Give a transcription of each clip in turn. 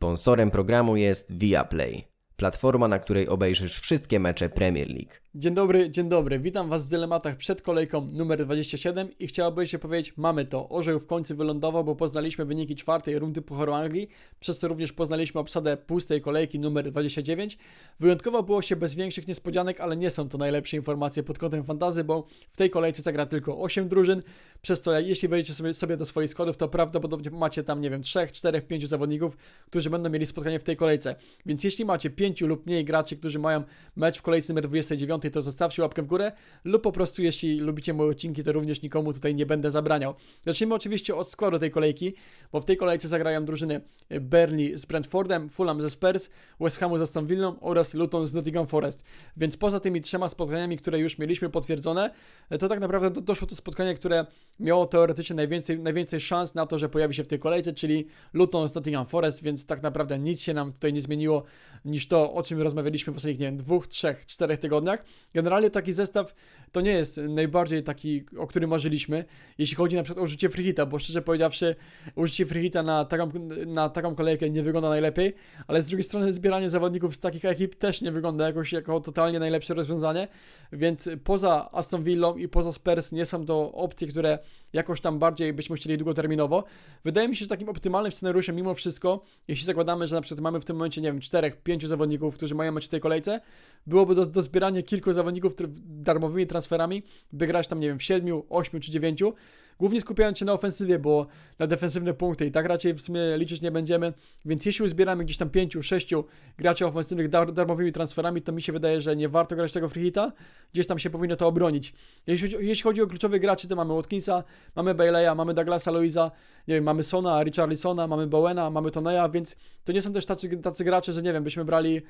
Sponsorem programu jest Viaplay, platforma, na której obejrzysz wszystkie mecze Premier League. Dzień dobry, dzień dobry. Witam Was w dylematach przed kolejką numer 27 i chciałbym się powiedzieć, mamy to. Orzeł w końcu wylądował, bo poznaliśmy wyniki czwartej rundy Pucharu Anglii, przez co również poznaliśmy obsadę pustej kolejki numer 29. Wyjątkowo było się bez większych niespodzianek, ale nie są to najlepsze informacje pod kątem fantazy, bo w tej kolejce zagra tylko 8 drużyn, przez co jeśli wejdziecie sobie, sobie do swoich składów, to prawdopodobnie macie tam, nie wiem, 3, 4, 5 zawodników, którzy będą mieli spotkanie w tej kolejce. Więc jeśli macie 5 lub mniej graczy, którzy mają mecz w kolejce numer 29, to zostawcie łapkę w górę, lub po prostu jeśli lubicie moje odcinki, to również nikomu tutaj nie będę zabraniał. Zacznijmy oczywiście od składu tej kolejki, bo w tej kolejce zagrają drużyny Burnley z Brentfordem, Fulham ze Spurs, West Hamu z Aston Villą oraz Luton z Nottingham Forest. Więc poza tymi trzema spotkaniami, które już mieliśmy potwierdzone, to tak naprawdę do, doszło to spotkanie, które miało teoretycznie najwięcej, najwięcej szans na to, że pojawi się w tej kolejce, czyli Luton z Nottingham Forest, więc tak naprawdę nic się nam tutaj nie zmieniło niż to, o czym rozmawialiśmy w ostatnich, nie wiem, dwóch, trzech, czterech tygodniach. Generalnie taki zestaw to nie jest najbardziej taki, o którym marzyliśmy, jeśli chodzi na przykład o użycie freehita, bo szczerze powiedziawszy, użycie freehita na taką, na taką kolejkę nie wygląda najlepiej, ale z drugiej strony zbieranie zawodników z takich ekip też nie wygląda jakoś jako totalnie najlepsze rozwiązanie, więc poza Aston Villą i poza Spurs nie są to opcje, które jakoś tam bardziej byśmy chcieli długoterminowo. Wydaje mi się, że takim optymalnym scenariuszem mimo wszystko, jeśli zakładamy, że na przykład mamy w tym momencie, nie wiem, czterech, pięciu zawodników, którzy mają mecz w tej kolejce, byłoby do, do zbierania kilku zawodników darmowymi transferami, by grać tam, nie wiem, w siedmiu, ośmiu czy dziewięciu, głównie skupiając się na ofensywie, bo na defensywne punkty i tak raczej w sumie liczyć nie będziemy, więc jeśli uzbieramy gdzieś tam pięciu, sześciu graczy ofensywnych dar darmowymi transferami, to mi się wydaje, że nie warto grać tego free hita, gdzieś tam się powinno to obronić. Jeśli, jeśli chodzi o kluczowych graczy, to mamy Watkinsa, mamy Bayleya, mamy Douglasa Louisa, nie wiem, mamy Sona, Richarlisona, mamy Bowena, mamy Toneya, więc to nie są też tacy, tacy gracze, że nie wiem, byśmy brali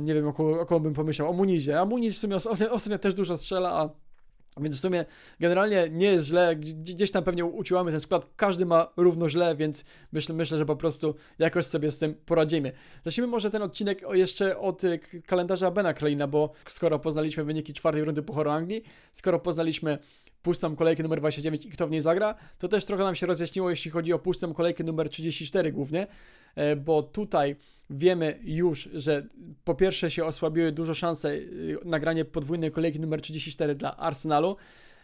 nie wiem, o kogo, bym pomyślał, o Munizie, a Muniz w sumie ostatnio też dużo strzela, a więc w sumie generalnie nie jest źle, gdzieś tam pewnie uciłamy ten skład, każdy ma równo źle, więc myślę, myślę, że po prostu jakoś sobie z tym poradzimy. Zacznijmy może ten odcinek jeszcze od y, kalendarza Bena Kleina, bo skoro poznaliśmy wyniki czwartej rundy Pucharu Anglii, skoro poznaliśmy pustą kolejkę numer 29 i kto w niej zagra, to też trochę nam się rozjaśniło, jeśli chodzi o pustą kolejkę numer 34 głównie, e, bo tutaj wiemy już, że po pierwsze się osłabiły dużo szanse y, nagranie podwójnej kolejki numer 34 dla Arsenalu,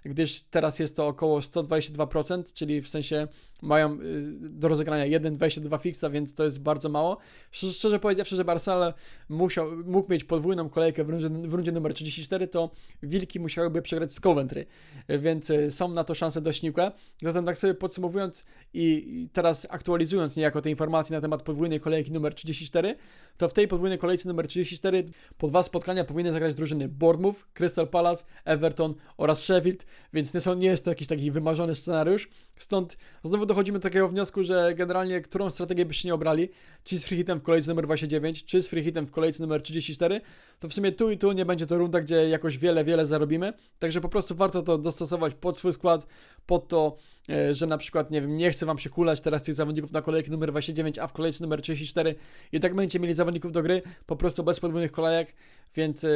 gdyż teraz jest to około 122%, czyli w sensie mają y, do rozegrania 1,22 fixa, więc to jest bardzo mało. Szczerze powiedziawszy, że Arsenal musiał, mógł mieć podwójną kolejkę w rundzie, w rundzie numer 34, to Wilki musiałyby przegrać z Coventry, więc y, są na to szanse dość nikłe. Zatem tak sobie podsumowując i teraz aktualizując niejako te informacje na temat podwójnej kolejki numer 34, to w tej podwójnej kolejce numer 34 po dwa spotkania powinny zagrać drużyny Bournemouth, Crystal Palace, Everton oraz Sheffield, więc nie, są, nie jest to jakiś taki wymarzony scenariusz. Stąd znowu dochodzimy do takiego wniosku, że generalnie którą strategię byście nie obrali, czy z free hitem w kolejce numer 29, czy z free hitem w kolejce numer 34, to w sumie tu i tu nie będzie to runda, gdzie jakoś wiele, wiele zarobimy. Także po prostu warto to dostosować pod swój skład, pod to, e, że na przykład, nie wiem, nie chce Wam się kulać teraz tych zawodników na kolejkę numer 29, a w kolejce numer 34 i tak będziecie mieli zawodników do gry, po prostu bez podwójnych kolejek, więc e,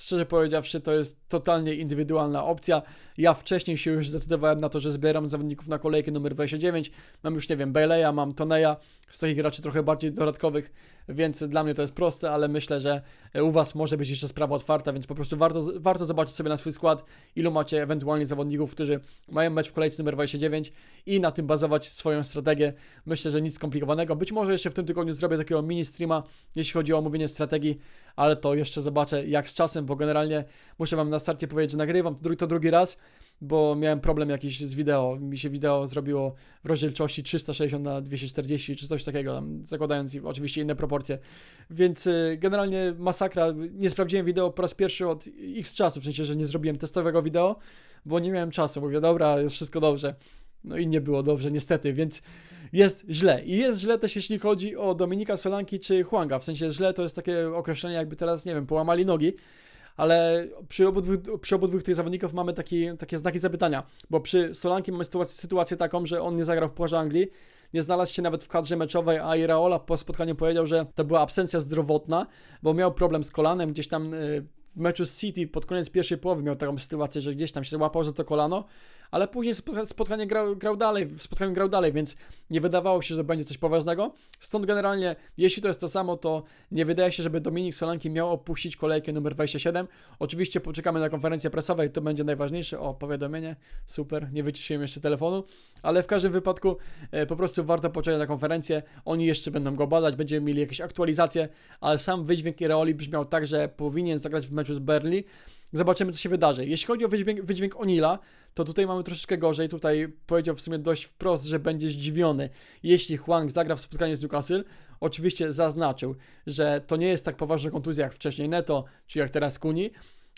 szczerze powiedziawszy, to jest totalnie indywidualna opcja. Ja wcześniej się już zdecydowałem na to, że zbieram zawodników na kolejkę numer 29. Mam już, nie wiem, Baileya, mam Toneya, z takich graczy trochę bardziej dodatkowych, więc dla mnie to jest proste, ale myślę, że u Was może być jeszcze sprawa otwarta, więc po prostu warto, warto zobaczyć sobie na swój skład, ilu macie ewentualnie zawodników, którzy mają mecz w kolejce numer 29 i na tym bazować swoją strategię. Myślę, że nic skomplikowanego. Być może jeszcze w tym tygodniu zrobię takiego mini streama, jeśli chodzi o omówienie strategii, ale to jeszcze zobaczę jak z czasem, bo generalnie muszę Wam na starcie powiedzieć, że nagrywam to drugi raz, bo miałem problem jakiś z wideo. Mi się wideo zrobiło w rozdzielczości 360 na 240 czy coś takiego, zakładając oczywiście inne proporcje. Więc y, generalnie masakra. Nie sprawdziłem wideo po raz pierwszy od x czasu, w sensie, że nie zrobiłem testowego wideo, bo nie miałem czasu. Mówię, dobra, jest wszystko dobrze. No i nie było dobrze, niestety, więc jest źle. I jest źle też, jeśli chodzi o Dominika Solanki czy Huanga. W sensie źle to jest takie określenie, jakby teraz, nie wiem, połamali nogi ale przy obydwu, przy tych zawodników mamy taki, takie znaki zapytania, bo przy Solanki mamy sytuację, sytuację taką, że on nie zagrał w Pucharze Anglii, nie znalazł się nawet w kadrze meczowej, a Iraola po spotkaniu powiedział, że to była absencja zdrowotna, bo miał problem z kolanem, gdzieś tam y, w meczu z City pod koniec pierwszej połowy miał taką sytuację, że gdzieś tam się łapał za to kolano, ale później spotka- spotkanie grał, grał dalej, w spotkaniu grał dalej, więc nie wydawało się, że będzie coś poważnego. Stąd generalnie, jeśli to jest to samo, to nie wydaje się, żeby Dominik Solanki miał opuścić kolejkę numer 27. Oczywiście poczekamy na konferencję presową i to będzie najważniejsze. O, powiadomienie, super, nie wyciszyłem jeszcze telefonu, ale w każdym wypadku e, po prostu warto poczekać na konferencję. Oni jeszcze będą go badać, będziemy mieli jakieś aktualizacje, ale sam wydźwięk Ireoli brzmiał tak, że powinien zagrać w meczu z Berli. Zobaczymy, co się wydarzy. Jeśli chodzi o wydźwięk, wydźwięk Onila, to tutaj mamy troszeczkę gorzej. Tutaj powiedział w sumie dość wprost, że będzie zdziwiony, jeśli Huang zagra w spotkaniu z Newcastle. Oczywiście zaznaczył, że to nie jest tak poważna kontuzja jak wcześniej Neto, czy jak teraz Kuni,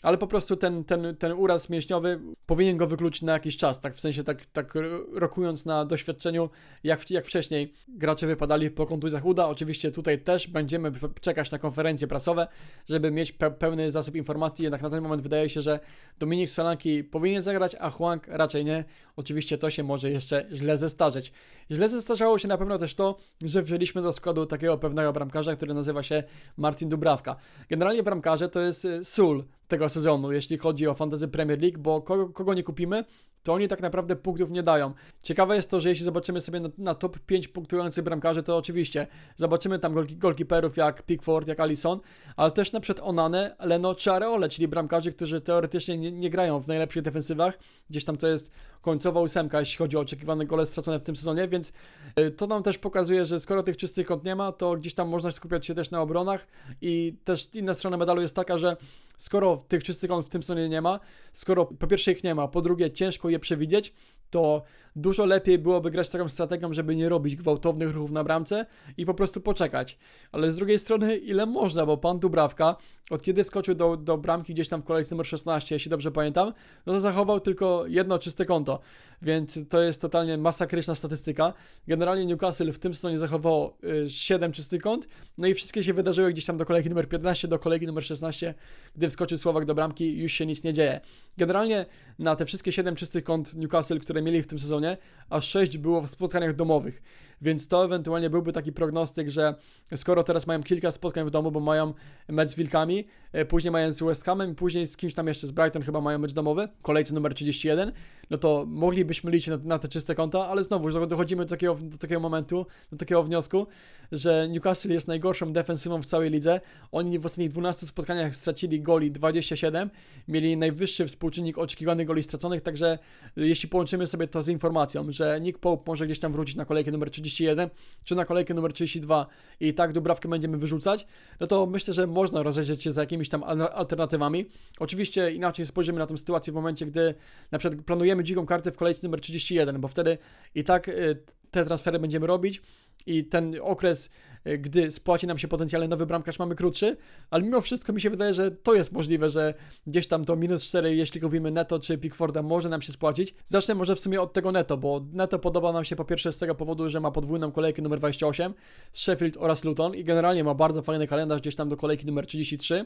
ale po prostu ten, ten, ten uraz mięśniowy powinien go wykluczyć na jakiś czas, tak w sensie tak, tak rokując na doświadczeniu, jak, jak wcześniej gracze wypadali po kontuzjach uda. Oczywiście tutaj też będziemy czekać na konferencje prasowe, żeby mieć pe pełny zasób informacji, jednak na ten moment wydaje się, że Dominik Solanki powinien zagrać, a Huang raczej nie. Oczywiście to się może jeszcze źle zestarzeć. Źle zestarzało się na pewno też to, że wzięliśmy do składu takiego pewnego bramkarza, który nazywa się Martin Dubrawka. Generalnie bramkarze to jest y, sól tego sezonu, jeśli chodzi o Fantasy Premier League, bo kogo, kogo nie kupimy, to oni tak naprawdę punktów nie dają. Ciekawe jest to, że jeśli zobaczymy sobie na, na top 5 punktujących bramkarzy, to oczywiście zobaczymy tam gol, golkiperów jak Pickford, jak Allison, ale też na przykład Onane, Leno czy Areole, czyli bramkarzy, którzy teoretycznie nie, nie grają w najlepszych defensywach. Gdzieś tam to jest końcowa ósemka, jeśli chodzi o oczekiwane gole stracone w tym sezonie, więc y, to nam też pokazuje, że skoro tych czystych kąt nie ma, to gdzieś tam można skupiać się też na obronach i też inna strona medalu jest taka, że skoro tych czystych kąt w tym sezonie nie ma, skoro po pierwsze ich nie ma, po drugie ciężko je przewidzieć, to dużo lepiej byłoby grać taką strategią, żeby nie robić gwałtownych ruchów na bramce i po prostu poczekać. Ale z drugiej strony, ile można, bo pan Dubrawka, od kiedy skoczył do, do bramki gdzieś tam w kolejce numer 16, jeśli dobrze pamiętam, no to zachował tylko jedno czyste konto, więc to jest totalnie masakryczna statystyka. Generalnie Newcastle w tym sezonie zachowało y, 7 czystych kąt, no i wszystkie się wydarzyły gdzieś tam do kolejki numer 15, do kolejki numer 16, gdy wskoczył Słowak do bramki, już się nic nie dzieje. Generalnie na te wszystkie 7 czystych kąt Newcastle, które mieli w tym sezonie, a 6 było w spotkaniach domowych. Więc to ewentualnie byłby taki prognostyk, że skoro teraz mają kilka spotkań w domu, bo mają mecz z Wilkami, e, później mają z West Hamem, później z kimś tam jeszcze z Brighton chyba mają mecz domowy, kolejce numer 31, no to moglibyśmy liczyć na, na te czyste konta, ale znowu dochodzimy do takiego, do takiego momentu, do takiego wniosku, że Newcastle jest najgorszą defensywą w całej lidze. Oni w ostatnich 12 spotkaniach stracili goli 27, mieli najwyższy współczynnik oczekiwanych goli straconych, także jeśli połączymy sobie to z informacją, że Nick Pope może gdzieś tam wrócić na kolejkę numer 31, czy na kolejkę numer 32 i tak Dubrawkę będziemy wyrzucać, no to myślę, że można rozejrzeć się za jakimiś tam alternatywami. Oczywiście inaczej spojrzymy na tę sytuację w momencie, gdy na przykład planujemy dziką kartę w kolejce numer 31, bo wtedy i tak y, te transfery będziemy robić i ten okres, y, gdy spłaci nam się potencjalnie nowy bramkarz, mamy krótszy, ale mimo wszystko mi się wydaje, że to jest możliwe, że gdzieś tam to minus 4, jeśli kupimy Neto czy Pickforda, może nam się spłacić. Zacznę może w sumie od tego Neto, bo Neto podoba nam się po pierwsze z tego powodu, że ma podwójną kolejkę numer 28 z Sheffield oraz Luton i generalnie ma bardzo fajny kalendarz gdzieś tam do kolejki numer 33.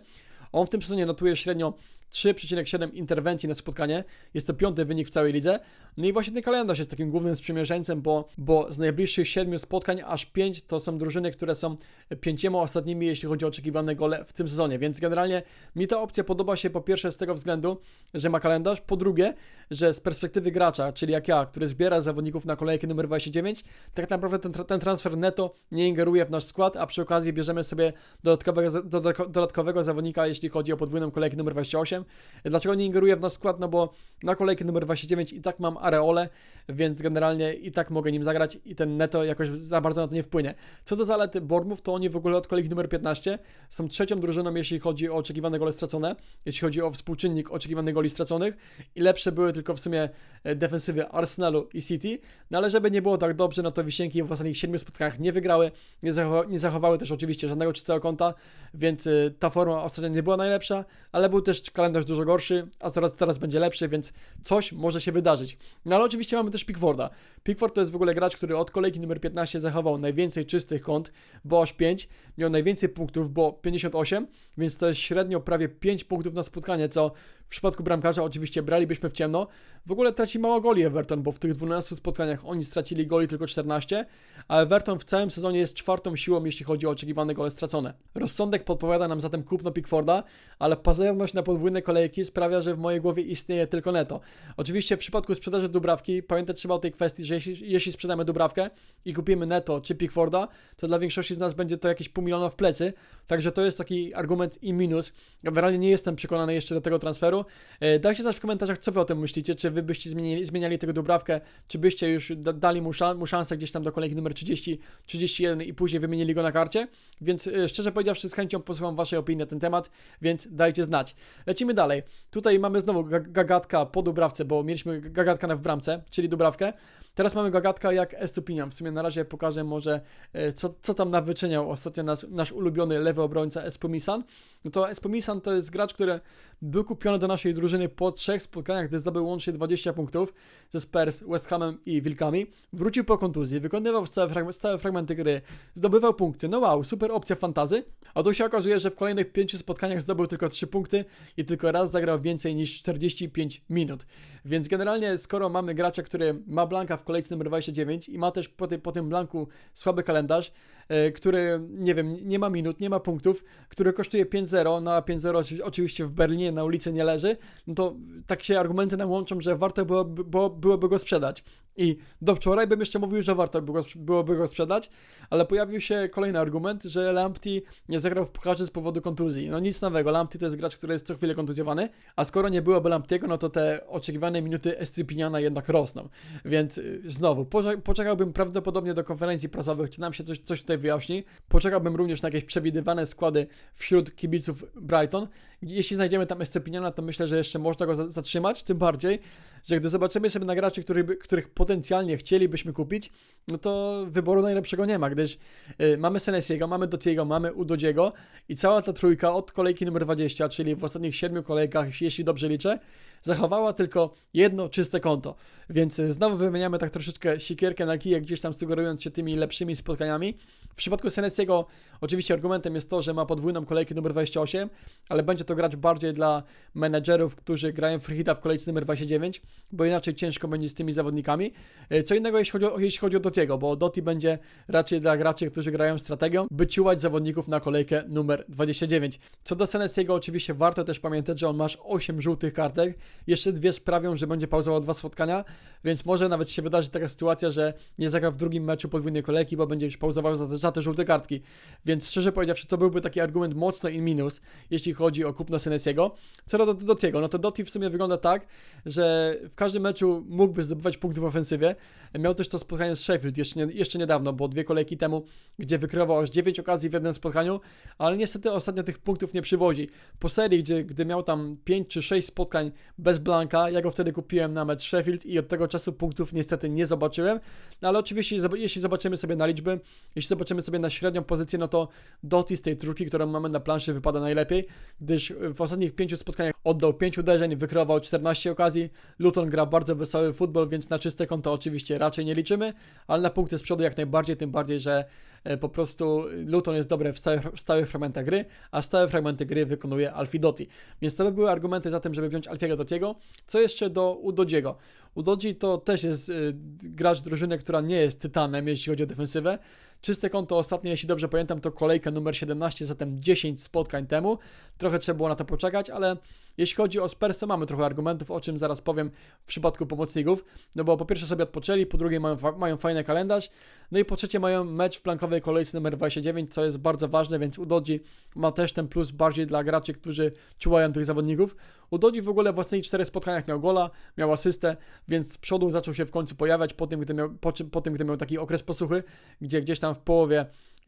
On w tym sezonie notuje średnio 3,7 interwencji na spotkanie. Jest to piąty wynik w całej lidze. No i właśnie ten kalendarz jest takim głównym sprzymierzeńcem, bo, bo z najbliższych 7 spotkań aż 5 to są drużyny, które są pięciema ostatnimi, jeśli chodzi o oczekiwane gole w tym sezonie. Więc generalnie mi ta opcja podoba się po pierwsze z tego względu, że ma kalendarz, po drugie, że z perspektywy gracza, czyli jak ja, który zbiera zawodników na kolejkę numer 29, tak naprawdę ten, ten transfer neto nie ingeruje w nasz skład, a przy okazji bierzemy sobie dodatkowego, dodatkowego zawodnika, jeśli chodzi o podwójną kolejkę numer 28. Dlaczego nie ingeruję w nasz skład? No bo na kolejkę numer 29 i tak mam Areole, więc generalnie i tak mogę nim zagrać i ten neto jakoś za bardzo na to nie wpłynie. Co do zalet Bormów, to oni w ogóle od kolejki numer 15 są trzecią drużyną, jeśli chodzi o oczekiwane gole stracone, jeśli chodzi o współczynnik oczekiwanych goli straconych i lepsze były tylko w sumie e, defensywy Arsenalu i City, no ale żeby nie było tak dobrze, no to Wisienki w ostatnich 7 spotkaniach nie wygrały, nie, nie zachowały też oczywiście żadnego czystego konta, więc y, ta forma ostatnio nie była najlepsza, ale był też kalendarz dużo gorszy, a teraz, teraz będzie lepszy, więc coś może się wydarzyć. No ale oczywiście mamy też Pickforda. Pickford to jest w ogóle gracz, który od kolejki numer 15 zachował najwięcej czystych kąt, bo aż 5, miał najwięcej punktów, bo 58, więc to jest średnio prawie 5 punktów na spotkanie, co W przypadku bramkarza oczywiście bralibyśmy w ciemno. W ogóle traci mało goli Everton, bo w tych 12 spotkaniach oni stracili goli tylko 14, a Everton w całym sezonie jest czwartą siłą, jeśli chodzi o oczekiwane gole stracone. Rozsądek podpowiada nam zatem kupno Pickforda, ale pazerność na podwójne kolejki sprawia, że w mojej głowie istnieje tylko neto. Oczywiście w przypadku sprzedaży Dubrawki pamiętać trzeba o tej kwestii, że jeśli, jeśli sprzedamy Dubrawkę i kupimy neto czy Pickforda, to dla większości z nas będzie to jakieś pół miliona w plecy, także to jest taki argument i minus. Generalnie nie jestem przekonany jeszcze do tego transferu. E, Dajcie znać w komentarzach, co wy o tym myślicie, czy wy byście zmieniali tego Dubrawkę, czy byście już da, dali mu, szan, mu szansę gdzieś tam do kolejki numer 30, 31 i później wymienili go na karcie, więc e, szczerze powiedziawszy z chęcią posłucham waszej opinii na ten temat, więc dajcie znać. Lecimy dalej. Tutaj mamy znowu ga- gagatka po Dubrawce, bo mieliśmy gagatka na w bramce, czyli Dubrawkę. Teraz mamy gagatka jak Estupinian. W sumie na razie pokażę może, e, co, co tam nawyczyniał ostatnio nas, nasz ulubiony lewy obrońca Espumisan. No to Espumisan to jest gracz, który był kupiony do naszej drużyny po trzech spotkaniach, gdy zdobył łącznie 20 punktów ze Spurs, West Hamem i Wilkami. Wrócił po kontuzji, wykonywał stałe, frag- fragmenty gry, zdobywał punkty. No wow, super opcja fantazy. A tu się okazuje, że w kolejnych pięciu spotkaniach zdobył tylko 3 punkty i tylko raz zagrał więcej niż 45 minut. Więc generalnie, skoro mamy gracza, który ma blanka w kolejce numer 29 i ma też po, tej, po tym blanku słaby kalendarz, który, nie wiem, nie ma minut, nie ma punktów, który kosztuje 5-0, no a 5-0 oczy- oczywiście w Berlinie na ulicy nie leży, no to tak się argumenty nam łączą, że warto byłoby, było, byłoby go sprzedać. I do wczoraj bym jeszcze mówił, że warto było, byłoby go sprzedać, ale pojawił się kolejny argument, że Lamptey nie zagrał w pucharze z powodu kontuzji. No nic nowego, Lamptey to jest gracz, który jest co chwilę kontuzjowany, a skoro nie byłoby Lamptey'ego, no to te oczekiwane minuty Estripiniana jednak rosną. Więc y, znowu, poczek- poczekałbym prawdopodobnie do konferencji prasowych, czy nam się coś, coś tutaj wyjaśni. Poczekałbym również na jakieś przewidywane składy wśród kibiców Brighton. Jeśli znajdziemy tam Estripiniana, to myślę, że jeszcze można go za- zatrzymać, tym bardziej, że gdy zobaczymy sobie na graczy, których, potencjalnie chcielibyśmy kupić, no to wyboru najlepszego nie ma, gdyż y, mamy Senesiego, mamy Dotiego, mamy Udodziego i cała ta trójka od kolejki numer 20, czyli w ostatnich siedmiu kolejkach, jeśli dobrze liczę, zachowała tylko jedno czyste konto. Więc y, znowu wymieniamy tak troszeczkę sikierkę na kijek, gdzieś tam sugerując się tymi lepszymi spotkaniami. W przypadku Senesiego oczywiście argumentem jest to, że ma podwójną kolejkę numer 28, ale będzie to gracz bardziej dla menedżerów, którzy grają free hita w kolejce numer 29, bo inaczej ciężko będzie z tymi zawodnikami. Y, Co innego jeśli chodzi o, jeśli chodzi o Dotiego, bo Doti będzie raczej dla graczy, którzy grają strategią, by ciułać zawodników na kolejkę numer 29. Co do Senesiego, oczywiście warto też pamiętać, że on masz 8 żółtych kartek, jeszcze dwie sprawią, że będzie pauzował dwa spotkania, więc może nawet się wydarzyć taka sytuacja, że nie zagra w drugim meczu podwójnej kolejki, bo będzie już pauzował za, za te żółte kartki. Więc szczerze powiedziawszy, to byłby taki argument mocno in minus, jeśli chodzi o kupno Senesiego. Co do do Dotiego, no to Doti w sumie wygląda tak, że w każdym meczu mógłby zdobywać punktów w ofensywie. Miał też to spotkanie z Sheffield jeszcze, nie, jeszcze niedawno, bo dwie kolejki temu, gdzie wykrywał aż 9 okazji w jednym spotkaniu, ale niestety ostatnio tych punktów nie przywozi. Po serii, gdzie, gdy miał tam 5 czy 6 spotkań bez Blanka, ja go wtedy kupiłem na mecz Sheffield i od tego czasu punktów niestety nie zobaczyłem, no ale oczywiście jeśli zobaczymy sobie na liczby, jeśli zobaczymy sobie na średnią pozycję, no to Doty z tej trójki, którą mamy na planszy wypada najlepiej, gdyż w ostatnich 5 spotkaniach oddał 5 uderzeń, wykreował 14 okazji, Luton gra bardzo wesoły futbol, więc na czyste konto oczywiście raczej nie liczymy, ale na punkty z przodu jak najbardziej, tym bardziej, że e, po prostu Luton jest dobre w stałych, w stałych fragmentach gry, a stałe fragmenty gry wykonuje Alfie Doty. Więc to by były argumenty za tym, żeby wziąć Alfiego Dotiego. Co jeszcze do Udodziego? Udodzi to też jest y, gracz drużyny, która nie jest tytanem, jeśli chodzi o defensywę. Czyste konto ostatnie, jeśli dobrze pamiętam, to kolejka numer 17, zatem 10 spotkań temu. Trochę trzeba było na to poczekać, ale jeśli chodzi o Spurs, to mamy trochę argumentów, o czym zaraz powiem w przypadku pomocników. No bo po pierwsze sobie odpoczęli, po drugie mają, mają fajny kalendarz, no i po trzecie mają mecz w plankowej kolejce numer 29, co jest bardzo ważne, więc Udodzi ma też ten plus bardziej dla graczy, którzy czuwają tych zawodników. Udodzi w ogóle w ostatnich czterech spotkaniach miał gola, miał asystę, więc z przodu zaczął się w końcu pojawiać po tym, gdy miał, po, po tym, gdy miał taki okres posuchy, gdzie gdzieś tam w połowie,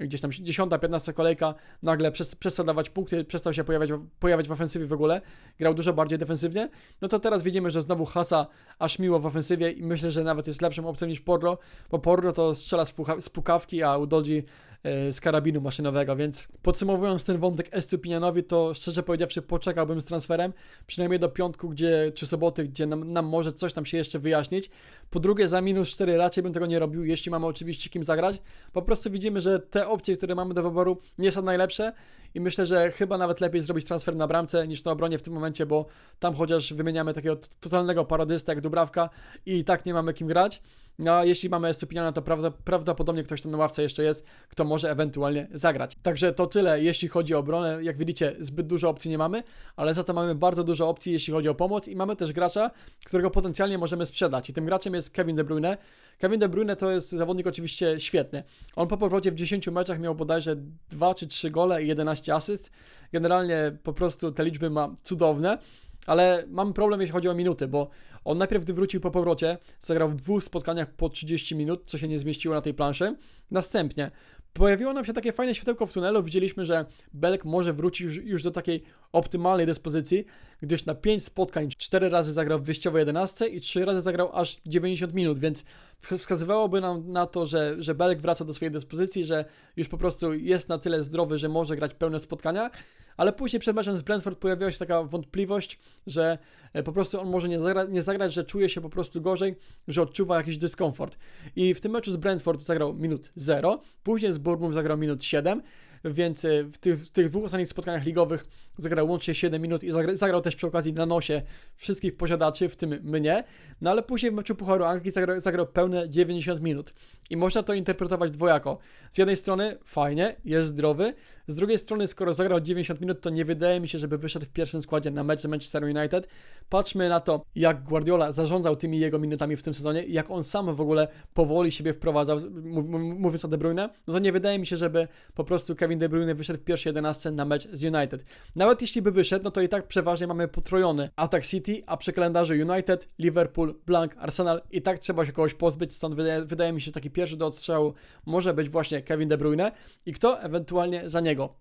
gdzieś tam 10-15 kolejka nagle przes- przestał dawać punkty, przestał się pojawiać, pojawiać w ofensywie w ogóle, grał dużo bardziej defensywnie, no to teraz widzimy, że znowu Hasa aż miło w ofensywie i myślę, że nawet jest lepszą opcją niż Porro, bo Porro to strzela z, pucha- z pukawki, a Udodzi e, z karabinu maszynowego, więc podsumowując ten wątek Estupinianowi, to szczerze powiedziawszy poczekałbym z transferem, przynajmniej do piątku, gdzie, czy soboty, gdzie nam, nam może coś tam się jeszcze wyjaśnić. Po drugie, za minus 4 raczej bym tego nie robił, jeśli mamy oczywiście kim zagrać. Po prostu widzimy, że te opcje, które mamy do wyboru, nie są najlepsze i myślę, że chyba nawet lepiej zrobić transfer na bramce niż na obronie w tym momencie, bo tam chociaż wymieniamy takiego totalnego parodystę jak Dubrawka i tak nie mamy kim grać. No, a jeśli mamy Estupiniana, to prawda, prawdopodobnie ktoś tam na ławce jeszcze jest, kto może ewentualnie zagrać. Także to tyle, jeśli chodzi o obronę. Jak widzicie, zbyt dużo opcji nie mamy, ale za to mamy bardzo dużo opcji, jeśli chodzi o pomoc i mamy też gracza, którego potencjalnie możemy sprzedać. I tym graczem jest Kevin De Bruyne. Kevin De Bruyne to jest zawodnik oczywiście świetny. On po powrocie w 10 meczach miał bodajże 2 czy 3 gole i 11 asyst. Generalnie po prostu te liczby ma cudowne. Ale mam problem, jeśli chodzi o minuty, bo on najpierw, gdy wrócił po powrocie, zagrał w dwóch spotkaniach po 30 minut, co się nie zmieściło na tej planszy. Następnie pojawiło nam się takie fajne światełko w tunelu. Widzieliśmy, że Belek może wrócić już, już do takiej optymalnej dyspozycji, gdyż na 5 spotkań 4 razy zagrał w wyjściowej 11 i 3 razy zagrał aż 90 minut, więc wskazywałoby nam na to, że, że Belek wraca do swojej dyspozycji, że już po prostu jest na tyle zdrowy, że może grać pełne spotkania, ale później przed meczem z Brentford pojawiła się taka wątpliwość, że e, po prostu on może nie, zagra, nie zagrać, że czuje się po prostu gorzej, że odczuwa jakiś dyskomfort. I w tym meczu z Brentford zagrał minut 0, później z Bournemouth zagrał minut 7, więc e, w tych, w tych dwóch ostatnich spotkaniach ligowych zagrał łącznie 7 minut i zagra, zagrał też przy okazji na nosie wszystkich posiadaczy, w tym mnie, no ale później w meczu Pucharu Anglii zagrał, zagrał pełne 90 minut. I można to interpretować dwojako. Z jednej strony fajnie, jest zdrowy, z drugiej strony skoro zagrał 90 minut, to nie wydaje mi się, żeby wyszedł w pierwszym składzie na mecz z Manchester United. Patrzmy na to, jak Guardiola zarządzał tymi jego minutami w tym sezonie, jak on sam w ogóle powoli siebie wprowadzał, mów- mów- mówiąc o De Bruyne, no to nie wydaje mi się, żeby po prostu Kevin De Bruyne wyszedł w pierwszej 11 na mecz z United. Nawet jeśli by wyszedł, no to i tak przeważnie mamy potrojony atak City, a przy kalendarzu United, Liverpool, Blank, Arsenal i tak trzeba się kogoś pozbyć, stąd wydaje, wydaje mi się, że taki pierwszy do odstrzału może być właśnie Kevin De Bruyne i kto ewentualnie za niego.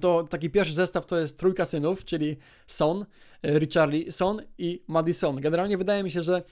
To taki pierwszy zestaw to jest trójka synów, czyli Son, e, Richarlison i Madison. Generalnie wydaje mi się, że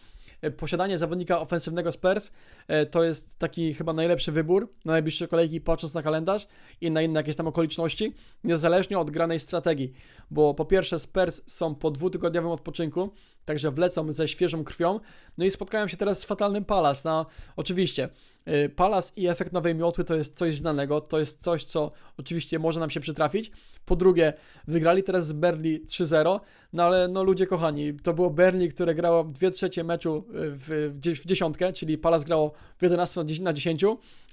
posiadanie zawodnika ofensywnego Spurs e, to jest taki chyba najlepszy wybór na najbliższe kolejki, patrząc na kalendarz i na inne jakieś tam okoliczności, niezależnie od granej strategii. Bo po pierwsze Spurs są po dwutygodniowym odpoczynku, także wlecą ze świeżą krwią, no i spotkają się teraz z fatalnym Palace. No oczywiście, y, Palace i efekt nowej miotły to jest coś znanego, to jest coś, co oczywiście może nam się przytrafić. Po drugie, wygrali teraz z Berli 3-0, no ale no ludzie kochani, to było Berli, które grało 2 trzecie meczu y, w, w, w dziesiątkę, czyli Palace grało w 11 na 10, na 10,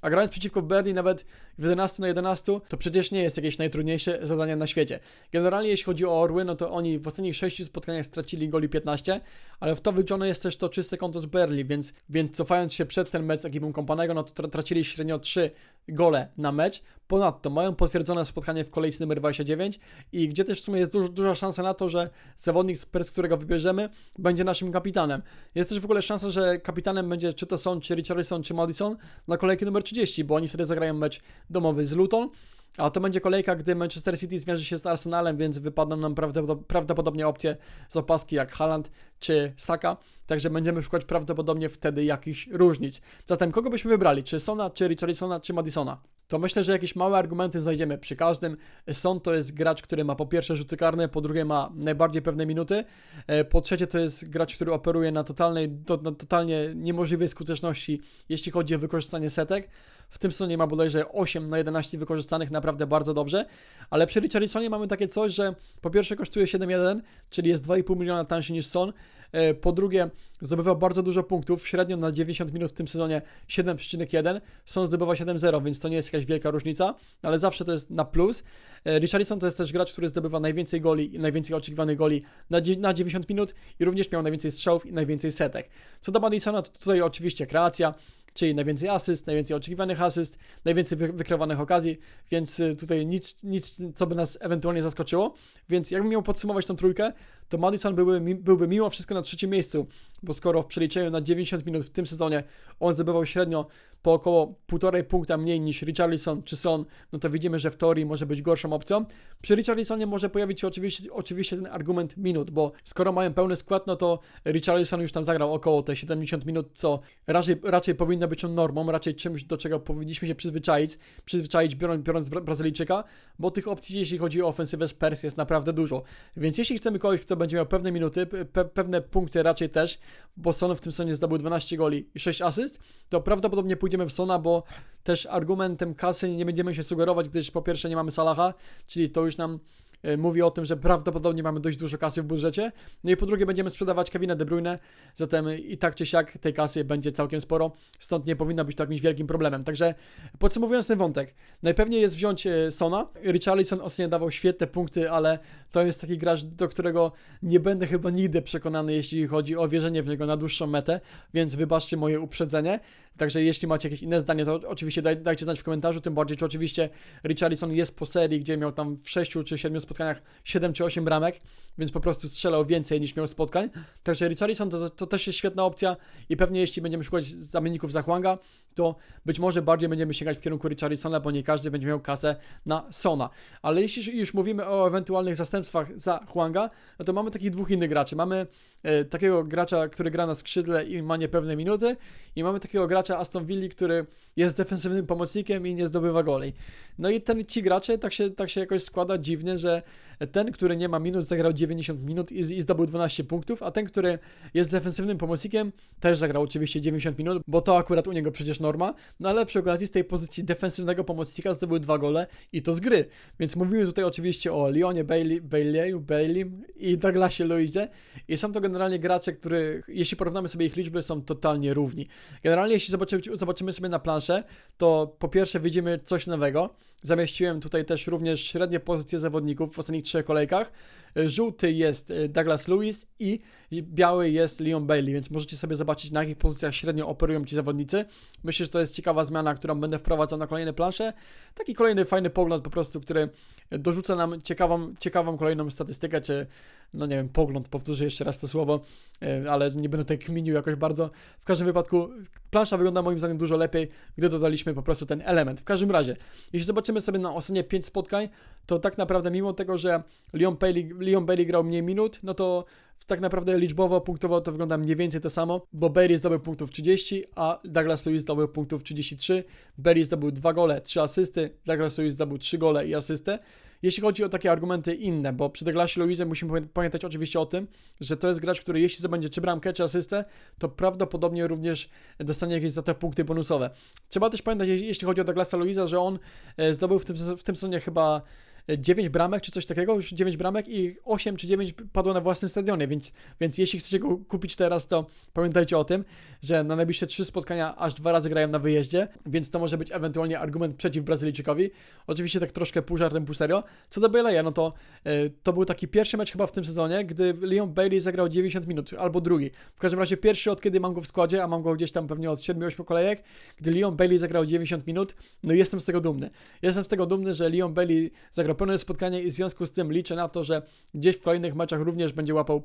a grając przeciwko Berli nawet w 11 na 11, to przecież nie jest jakieś najtrudniejsze zadanie na świecie. Generalnie jeśli chodzi o Orły, no to oni w ostatnich 6 spotkaniach stracili goli 15, ale w to wliczone jest też to czyste konto z Berli, więc, więc cofając się przed ten mecz z ekipą Kompanego, no to tra- tracili średnio 3 gole na mecz. Ponadto mają potwierdzone spotkanie w kolejce numer 29 i gdzie też w sumie jest duż, duża szansa na to, że zawodnik z którego wybierzemy, będzie naszym kapitanem. Jest też w ogóle szansa, że kapitanem będzie czy to Son, czy Richarlison, czy Madison na kolejkę numer 30, bo oni wtedy zagrają mecz domowy z Luton. A to będzie kolejka, gdy Manchester City zmierzy się z Arsenalem, więc wypadną nam prawdopod- prawdopodobnie opcje z opaski jak Haaland czy Saka, także będziemy szukać prawdopodobnie wtedy jakichś różnic. Zatem kogo byśmy wybrali? Czy Sona, czy Richarlisona, czy Madisona? To myślę, że jakieś małe argumenty znajdziemy przy każdym. Son to jest gracz, który ma po pierwsze rzuty karne, po drugie ma najbardziej pewne minuty, e, po trzecie to jest gracz, który operuje na, totalnej, na totalnie niemożliwej skuteczności, jeśli chodzi o wykorzystanie setek. W tym sezonie ma bodajże 8 na 11 wykorzystanych, naprawdę bardzo dobrze, ale przy Richarlisonie mamy takie coś, że po pierwsze kosztuje 7,1, czyli jest 2,5 miliona tańszy niż Son, po drugie zdobywał bardzo dużo punktów, średnio na 90 minut w tym sezonie 7,1, Son zdobywa 7,0, więc to nie jest jakaś wielka różnica, ale zawsze to jest na plus. E, Richarlison to jest też gracz, który zdobywa najwięcej goli i najwięcej oczekiwanych goli na, na 90 minut i również miał najwięcej strzałów i najwięcej setek. Co do Madisona, to tutaj oczywiście kreacja, czyli najwięcej asyst, najwięcej oczekiwanych asyst, najwięcej wy- wykreowanych okazji, więc y, tutaj nic, nic, co by nas ewentualnie zaskoczyło. Więc jakbym miał podsumować tą trójkę, to Madison byłby, byłby mimo wszystko na trzecim miejscu, bo skoro w przeliczeniu na 90 minut w tym sezonie on zdobywał średnio po około 1,5 punkta mniej niż Richarlison czy Son, no to widzimy, że w teorii może być gorszą opcją. Przy Richarlisonie może pojawić się oczywiście, oczywiście ten argument minut, bo skoro mają pełny skład, no to Richarlison już tam zagrał około te 70 minut, co raczej, raczej powinno być normą, raczej czymś, do czego powinniśmy się przyzwyczaić, przyzwyczaić biorąc, biorąc Bra- Brazylijczyka, bo tych opcji, jeśli chodzi o ofensywę z Pers jest naprawdę dużo. Więc jeśli chcemy kogoś, kto będzie miał pewne minuty, pe pewne punkty raczej też, bo Son w tym sezonie zdobył 12 goli i 6 asyst, to prawdopodobnie pójdziemy w Sona, bo też argumentem kasy nie będziemy się sugerować, gdyż po pierwsze nie mamy Salaha, czyli to już nam mówi o tym, że prawdopodobnie mamy dość dużo kasy w budżecie. No i po drugie będziemy sprzedawać Kevina De Bruyne, zatem i tak czy siak tej kasy będzie całkiem sporo, stąd nie powinno być to jakimś wielkim problemem. Także podsumowując ten wątek, najpewniej jest wziąć e, Sona. Richarlison ostatnio dawał świetne punkty, ale to jest taki gracz, do którego nie będę chyba nigdy przekonany, jeśli chodzi o wierzenie w niego na dłuższą metę, więc wybaczcie moje uprzedzenie. Także jeśli macie jakieś inne zdanie, to oczywiście daj, dajcie znać w komentarzu, tym bardziej, czy oczywiście Richarlison jest po serii, gdzie miał tam w 6 czy 7 spotkaniach 7 czy 8 bramek, więc po prostu strzelał więcej niż miał spotkań. Także Richarlison to, to też jest świetna opcja i pewnie jeśli będziemy szukać zamienników za Hwanga, to być może bardziej będziemy sięgać w kierunku Richarlisona, bo nie każdy będzie miał kasę na Sona. Ale jeśli już mówimy o ewentualnych zastępstwach za Hwanga, no to mamy takich dwóch innych graczy. Mamy e, takiego gracza, który gra na skrzydle i ma niepewne minuty i mamy takiego gracza Aston Villa, który jest defensywnym pomocnikiem i nie zdobywa goli. No i ten, ci gracze tak się, tak się jakoś składa dziwnie, że ten, który nie ma minut, zagrał 90 minut i, i zdobył 12 punktów, a ten, który jest defensywnym pomocnikiem, też zagrał oczywiście 90 minut, bo to akurat u niego przecież norma, no ale przy okazji z tej pozycji defensywnego pomocnika zdobył dwa gole i to z gry. Więc mówimy tutaj oczywiście o Leonie Bailey, Baileyu, Baileym i Douglasie Luizie i są to generalnie gracze, których, jeśli porównamy sobie ich liczby, są totalnie równi. Generalnie jeśli zobaczymy, zobaczymy sobie na planszę, to po pierwsze widzimy coś nowego, Zamieściłem tutaj też również średnie pozycje zawodników w ostatnich trzech kolejkach. Żółty jest e, Douglas Lewis i biały jest Leon Bailey, więc możecie sobie zobaczyć na jakich pozycjach średnio operują ci zawodnicy. Myślę, że to jest ciekawa zmiana, którą będę wprowadzał na kolejne plansze. Taki kolejny fajny pogląd po prostu, który dorzuca nam ciekawą, ciekawą kolejną statystykę, czy no nie wiem, pogląd, powtórzę jeszcze raz to słowo, e, ale nie będę tutaj kminił jakoś bardzo. W każdym wypadku plansza wygląda moim zdaniem dużo lepiej, gdy dodaliśmy po prostu ten element. W każdym razie, jeśli zobaczymy sobie na ostatnie 5 spotkań, to tak naprawdę mimo tego, że Leon Bailey, Leon Bailey grał mniej minut, no to tak naprawdę liczbowo, punktowo to wygląda mniej więcej to samo, bo Bailey zdobył punktów 30, a Douglas Lewis zdobył punktów 33. Bailey zdobył 2 gole, 3 asysty, Douglas Lewis zdobył 3 gole i asystę. Jeśli chodzi o takie argumenty inne, bo przy Douglasie Luizem musimy pamiętać oczywiście o tym, że to jest gracz, który jeśli zdobędzie czy bramkę, czy asystę, to prawdopodobnie również dostanie jakieś za te punkty bonusowe. Trzeba też pamiętać, jeśli chodzi o Douglasa Luiza, że on e, zdobył w tym, w tym sezonie chyba 9 bramek czy coś takiego, już 9 bramek i 8 czy 9 padło na własnym stadionie, więc, więc jeśli chcecie go kupić teraz, to pamiętajcie o tym, że na najbliższe 3 spotkania aż dwa razy grają na wyjeździe, więc to może być ewentualnie argument przeciw Brazylijczykowi. Oczywiście tak troszkę pół żartem, pół serio. Co do Bailey'a, no to yy, to był taki pierwszy mecz chyba w tym sezonie, gdy Leon Bailey zagrał 90 minut, albo drugi. W każdym razie pierwszy od kiedy mam go w składzie, a mam go gdzieś tam pewnie od 7-8 kolejek, gdy Leon Bailey zagrał 90 minut, no jestem z tego dumny. Jestem z tego dumny, że Leon Bailey zagrał pełne spotkanie i w związku z tym liczę na to, że gdzieś w kolejnych meczach również będzie łapał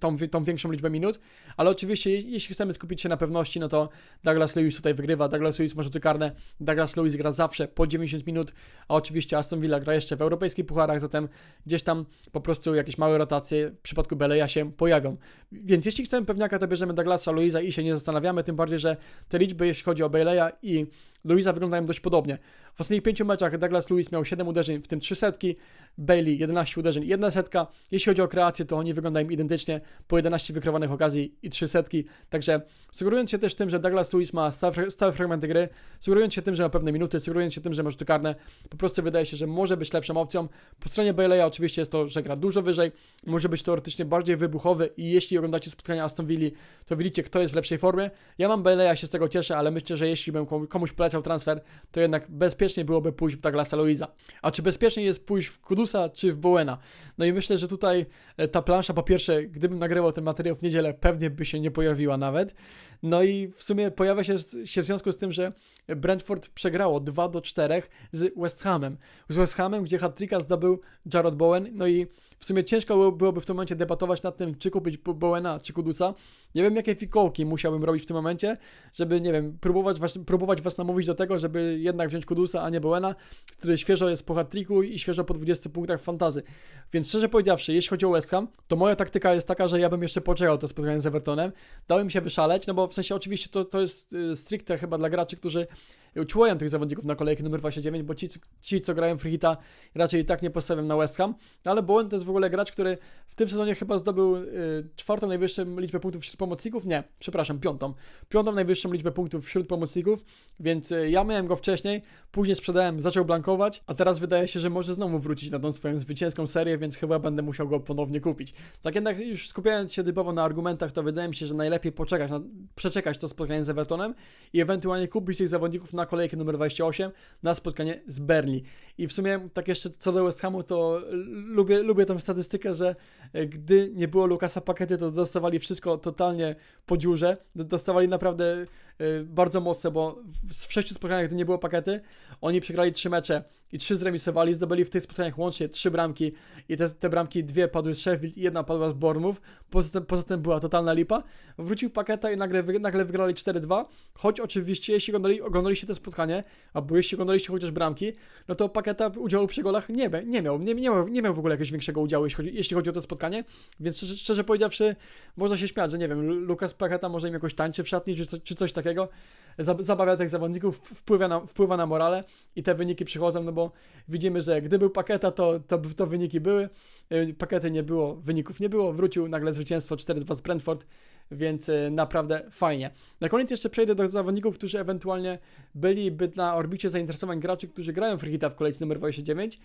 tą, tą większą liczbę minut, ale oczywiście jeśli chcemy skupić się na pewności, no to Douglas Lewis tutaj wygrywa, Douglas Lewis ma rzuty karne, Douglas Lewis gra zawsze po 90 minut, a oczywiście Aston Villa gra jeszcze w europejskich pucharach, zatem gdzieś tam po prostu jakieś małe rotacje w przypadku Beleja się pojawią. Więc jeśli chcemy pewniaka, to bierzemy Douglasa Luisa i się nie zastanawiamy, tym bardziej, że te liczby, jeśli chodzi o Beleja i Luisa wyglądają dość podobnie. W ostatnich pięciu meczach Douglas Lewis miał 7 uderzeń, w tym 3 setki, Bailey 11 uderzeń, 1 setka. Jeśli chodzi o kreację, to oni wyglądają identycznie, po 11 wykrywanych okazji i 3 setki. Także sugerując się też tym, że Douglas Lewis ma stałe fragmenty gry, sugerując się tym, że ma pewne minuty, sugerując się tym, że ma rzuty karne, po prostu wydaje się, że może być lepszą opcją. Po stronie Baileya oczywiście jest to, że gra dużo wyżej, może być teoretycznie bardziej wybuchowy i jeśli oglądacie spotkania Aston Villa, to widzicie, kto jest w lepszej formie. Ja mam Baileya, się z tego cieszę, ale myślę, że jeśli bym komuś polecał zlecał transfer, to jednak bezpiecznie byłoby pójść w Douglasa Luiza. A czy bezpiecznie jest pójść w Kudusa czy w Bowena? No i myślę, że tutaj ta plansza, po pierwsze, gdybym nagrywał ten materiał w niedzielę, pewnie by się nie pojawiła nawet. No i w sumie pojawia się, się w związku z tym, że Brentford przegrało 2 do 4 z West Hamem. Z West Hamem, gdzie hat-tricka zdobył Jarrod Bowen, no i w sumie ciężko byłoby w tym momencie debatować nad tym, czy kupić Bowena, czy Kudusa. Nie wiem, jakie fikołki musiałbym robić w tym momencie, żeby, nie wiem, próbować was, próbować was namówić do tego, żeby jednak wziąć Kudusa, a nie Bowena, który świeżo jest po hat i świeżo po 20 punktach fantazy. Więc szczerze powiedziawszy, jeśli chodzi o West Ham, to moja taktyka jest taka, że ja bym jeszcze poczekał to spotkanie z Evertonem, dałem się wyszaleć, no bo w sensie oczywiście to, to jest y, stricte chyba dla graczy, którzy uciłają tych zawodników na kolejkę numer 29, bo ci, ci co grają Frihita raczej i tak nie postawiam na West Ham, no ale Bowen to jest w ogóle gracz, który w tym sezonie chyba zdobył y, czwartą najwyższą liczbę punktów wśród pomocników, nie, przepraszam, piątą, piątą najwyższą liczbę punktów wśród pomocników, więc y, ja miałem go wcześniej, później sprzedałem, zaczął blankować, a teraz wydaje się, że może znowu wrócić na tą swoją zwycięską serię, więc chyba będę musiał go ponownie kupić. Tak jednak już skupiając się typowo na argumentach, to wydaje mi się, że najlepiej poczekać, na, przeczekać to spotkanie z Evertonem i ewentualnie kupić tych zawodników na kolejkę numer 28 na spotkanie z Berli. I w sumie tak jeszcze co do West Hamu, to lubię, lubię tą statystykę, że e, gdy nie było Lukasa Pakety, to dostawali wszystko totalnie po dziurze. Dostawali naprawdę bardzo mocne, bo w sześciu spotkaniach, gdy nie było pakety, oni przegrali trzy mecze i trzy zremisowali, zdobyli w tych spotkaniach łącznie trzy bramki i te, te bramki dwie padły z Sheffield i jedna padła z Bournemouth, poza tym, poza tym była totalna lipa. Wrócił paketa i nagle, nagle wygrali 4-2, choć oczywiście jeśli oglądali, oglądaliście to spotkanie, albo jeśli oglądaliście chociaż bramki, no to paketa udziału przy golach nie, nie miał, nie, nie, miał, nie miał w ogóle jakiegoś większego udziału, jeśli chodzi, jeśli chodzi o to spotkanie, więc szczerze, szczerze powiedziawszy, można się śmiać, że nie wiem, Lukas Paketa może im jakoś tańczy w szatni, czy, czy coś takiego, takiego, zabawia tych zawodników, wpływa na, wpływa na morale i te wyniki przychodzą, no bo widzimy, że gdy był paketa, to, to, to wyniki były, y, pakety nie było, wyników nie było, wrócił nagle zwycięstwo 4-2 z Brentford, więc y, naprawdę fajnie. Na koniec jeszcze przejdę do zawodników, którzy ewentualnie byliby na orbicie zainteresowań graczy, którzy grają w Frigita w kolejce numer 29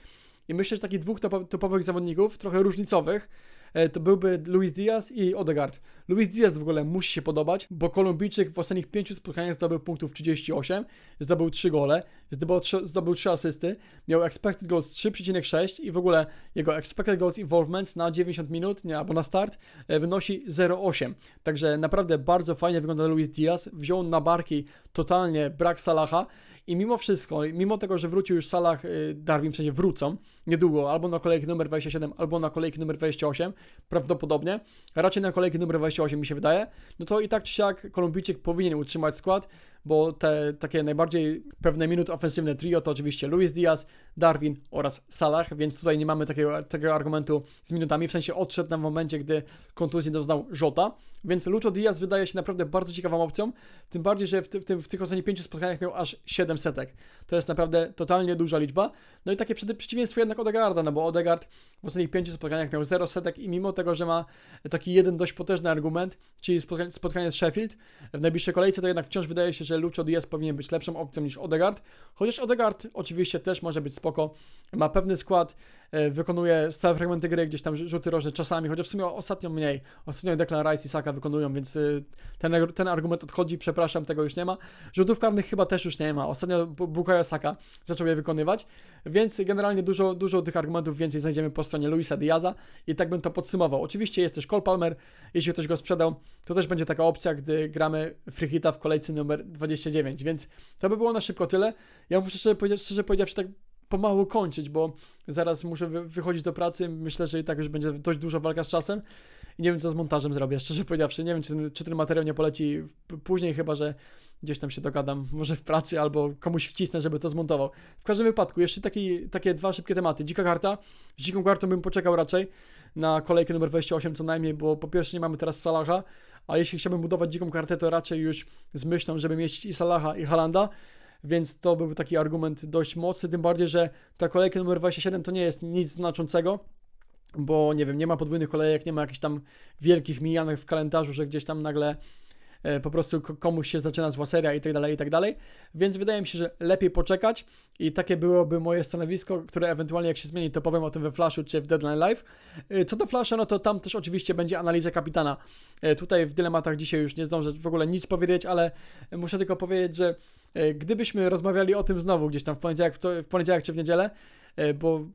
i myślę, że takich dwóch topowych zawodników, trochę różnicowych, E, to byłby Luis Diaz i Odegaard. Luis Diaz w ogóle musi się podobać, bo Kolumbijczyk w ostatnich pięciu spotkaniach zdobył punktów 38, zdobył 3 gole, zdobył 3, zdobył 3 asysty, miał expected goals 3,6 i w ogóle jego expected goals involvement na 90 minut, nie, albo na start, e, wynosi 0,8. Także naprawdę bardzo fajnie wygląda Luis Diaz, wziął na barki totalnie brak Salaha i mimo wszystko, mimo tego, że wrócił już w salach y, Darwin, w sensie wrócą niedługo, albo na kolejkę numer 27, albo na kolejkę numer 28, prawdopodobnie, raczej na kolejkę numer 28 mi się wydaje, no to i tak czy siak Kolumbijczyk powinien utrzymać skład, bo te takie najbardziej pewne minut ofensywne trio to oczywiście Luis Diaz, Darwin oraz Salah, więc tutaj nie mamy takiego, takiego argumentu z minutami, w sensie odszedł nam w momencie, gdy kontuzji doznał Żota, więc Lucho Diaz wydaje się naprawdę bardzo ciekawą opcją, tym bardziej, że w, ty, w, tym, w tych ostatnich pięciu spotkaniach miał aż 7 setek. To jest naprawdę totalnie duża liczba. No i takie przeciwieństwo jednak Odegaarda, no bo Odegaard w ostatnich pięciu spotkaniach miał 0 setek i mimo tego, że ma taki jeden dość potężny argument, czyli spotkanie, spotkanie z Sheffield w najbliższej kolejce, to jednak wciąż wydaje się, że Lucho Diaz powinien być lepszą opcją niż Odegaard, chociaż Odegaard oczywiście też może być spoko, ma pewny skład, wykonuje stałe fragmenty gry, gdzieś tam rzuty rożne czasami, chociaż w sumie ostatnio mniej. Ostatnio Declan Rice i Saka wykonują, więc e, ten, ten argument odchodzi, przepraszam, tego już nie ma. Rzutów karnych chyba też już nie ma. Ostatnio Bukayo Saka zaczął je wykonywać, więc generalnie dużo, dużo tych argumentów więcej znajdziemy po stronie Luisa Diaza i tak bym to podsumował. Oczywiście jest też Cole Palmer, jeśli ktoś go sprzedał, to też będzie taka opcja, gdy gramy free w kolejce numer 29, więc to by było na szybko tyle. Ja muszę szczerze, powiedzieć, szczerze powiedziawszy tak pomału kończyć, bo zaraz muszę wy wychodzić do pracy. Myślę, że i tak już będzie dość duża walka z czasem. I nie wiem, co z montażem zrobię, szczerze powiedziawszy. Nie wiem, czy ten, czy ten materiał nie poleci później, chyba że gdzieś tam się dogadam, może w pracy, albo komuś wcisnę, żeby to zmontował. W każdym wypadku, jeszcze taki, takie dwa szybkie tematy. Dzika karta. Z dziką kartą bym poczekał raczej na kolejkę numer 28 co najmniej, bo po pierwsze nie mamy teraz Salaha, a jeśli chciałbym budować dziką kartę, to raczej już z myślą, żeby mieć i Salaha, i Halanda, więc to był taki argument dość mocny, tym bardziej, że ta kolejka numer 27 to nie jest nic znaczącego, bo nie wiem, nie ma podwójnych kolejek, nie ma jakichś tam wielkich mijanek w kalendarzu, że gdzieś tam nagle e, po prostu komuś się zaczyna zła seria i tak dalej, i tak dalej. Więc wydaje mi się, że lepiej poczekać i takie byłoby moje stanowisko, które ewentualnie jak się zmieni, to powiem o tym we Flashu czy w Deadline Live. E, co do Flasha, no to tam też oczywiście będzie analiza kapitana. E, tutaj w dylematach dzisiaj już nie zdążę w ogóle nic powiedzieć, ale muszę tylko powiedzieć, że gdybyśmy rozmawiali o tym znowu gdzieś tam w poniedziałek, w, to, w poniedziałek czy w niedzielę, e, bo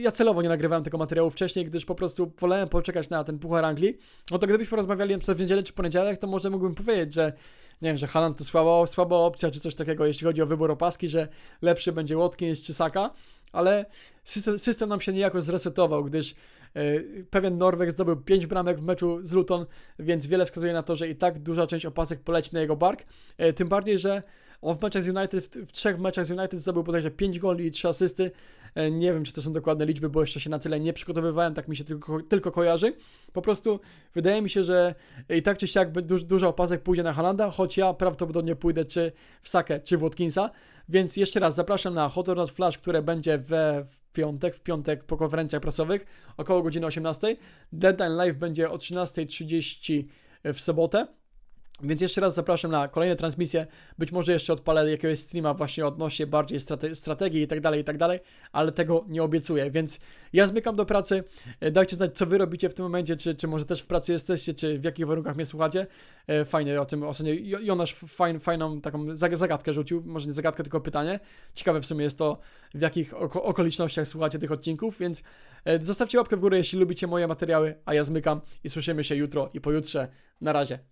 ja celowo nie nagrywałem tego materiału wcześniej, gdyż po prostu wolałem poczekać na ten Puchar Anglii, no to gdybyśmy rozmawiali w niedzielę czy poniedziałek, to może mógłbym powiedzieć, że nie wiem, że Haaland to słaba, słaba opcja, czy coś takiego, jeśli chodzi o wybór opaski, że lepszy będzie Watkins czy Saka, ale system, system nam się niejako zresetował, gdyż e, pewien Norweg zdobył 5 bramek w meczu z Luton, więc wiele wskazuje na to, że i tak duża część opasek poleci na jego bark, e, tym bardziej, że on w meczach z United, w, w trzech meczach z United zdobył bodajże 5 goli i 3 asysty, E, nie wiem, czy to są dokładne liczby, bo jeszcze się na tyle nie przygotowywałem, tak mi się tylko, tylko kojarzy. Po prostu wydaje mi się, że i tak czy siak duż, dużo opasek pójdzie na Halanda, choć ja prawdopodobnie pójdę czy w Sakę, czy w Watkinsa. Więc jeszcze raz zapraszam na Hot or Not Flash, które będzie we w piątek, w piątek po konferencjach prasowych, około godziny 18. Deadline Live będzie o 13.30 w sobotę. Więc jeszcze raz zapraszam na kolejne transmisje. Być może jeszcze odpalę jakiegoś streama właśnie odnośnie bardziej strate strategii i tak dalej, i tak dalej, ale tego nie obiecuję. Więc ja zmykam do pracy. E, Dajcie znać, co wy robicie w tym momencie, czy, czy może też w pracy jesteście, czy w jakich warunkach mnie słuchacie. E, Fajnie o tym ostatnio Jo- Jonasz fajn, fajną taką zag- zagadkę rzucił, może nie zagadkę, tylko pytanie. Ciekawe w sumie jest to, w jakich oko okolicznościach słuchacie tych odcinków, więc e, zostawcie łapkę w górę, jeśli lubicie moje materiały, a ja zmykam i słyszymy się jutro i pojutrze. Na razie.